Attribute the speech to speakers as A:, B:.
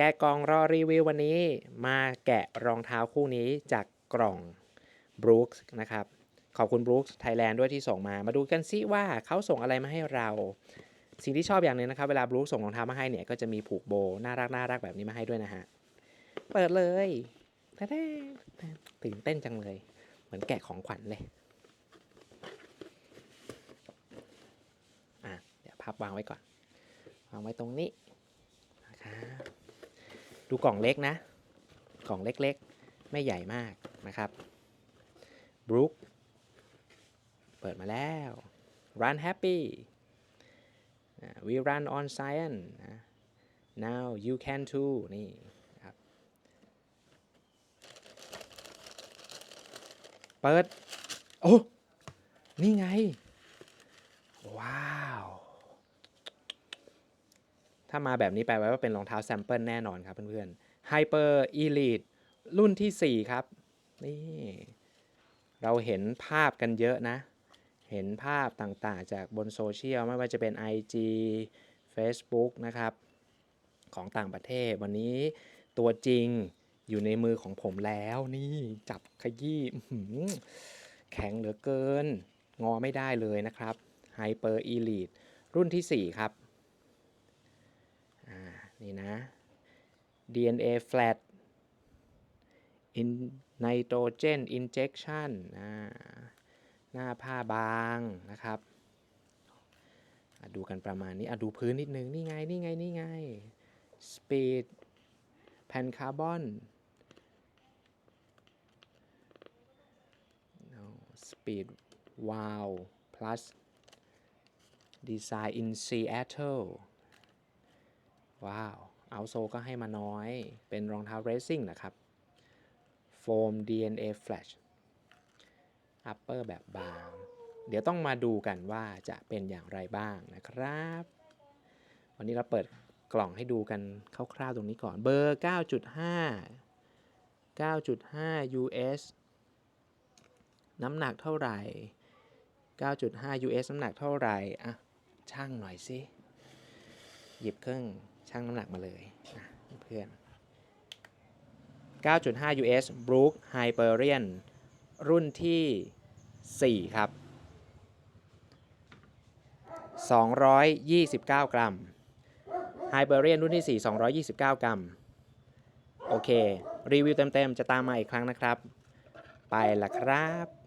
A: แกะกล่องรอรีวิววันนี้มาแกะรองเท้าคู่นี้จากกล่อง Brooks นะครับ ขอบคุณ Brooks Thailand ด้วยที่ส่งมา มาดูกันซิว่าเขาส่งอะไรมาให้เรา สิ่งที่ชอบอย่างหนึ่งนะครับ เวลา Brooks ส่งรองเท้ามาให้เนี่ย ก็จะมีผูกโบ น่ารักน่ารักแบบนี้มาให้ด้วยนะฮะ เปิดเลยแท้ๆตื่นเต้นจังเลย เหมือนแกะของขวัญเลยอะเดี๋ยวพับวางไว้ก่อน วางไว้ตรงนี้นะครับ ดูกล่องเล็กนะ กล่องเล็กๆ ไม่ใหญ่มากนะครับบรู๊คเปิดมาแล้ว run happy we run on science now you can too นี่ครับ เปิด โอ้ นี่ไง ว้าว ถ้ามาแบบนี้แปลว่าเป็นรองเท้าแซมเปิลแน่นอนครับเพื่อนๆ Hyper Elite รุ่นที่ 4 ครับ นี่ เราเห็นภาพกันเยอะนะ เห็นภาพต่างๆ จากบนโซเชียล ไม่ว่าจะเป็น IG Facebook นะครับ ของต่างประเทศวันนี้ตัวจริงอยู่ในมือของผมแล้วนี่จับขยี้แข็งเหลือเกิน งอไม่ได้เลยนะครับ Hyper Elite รุ่นที่ 4 ครับ นี่นะ DNA flat in nitrogen injection หน้าผ้าบางนะครับดูกันประมาณนี้อดูพื้นนิดนึง นี่ไง นี่ไง นี่ไง speed แผ่นคาร์บอน no, speed wow plus design in Seattle ว้าวเอาโซก็ให้มาน้อย เป็นรองเท้าเรซซิ่งนะครับโฟม DNA Flash upper แบบบาง เดี๋ยวต้องมาดูกันว่าจะเป็นอย่างไรบ้างนะครับ วันนี้เราเปิดกล่องให้ดูกันคร่าวๆตรงนี้ก่อน เบอร์ 9.5 9.5 US น้ำหนักเท่าไหร่ 9.5 US น้ำหนักเท่าไหร่ อะ ช่างหน่อยสิ หยิบเครื่อง ชั่งน้ำหนักมาเลยนะเพื่อน 9.5 US Brook Hyperion รุ่นที่ 4 ครับ 229 กรัม Hyperion รุ่นที่ 4 229 กรัม โอเค รีวิวเต็มๆ จะตามมาอีกครั้งนะครับ ไปละครับ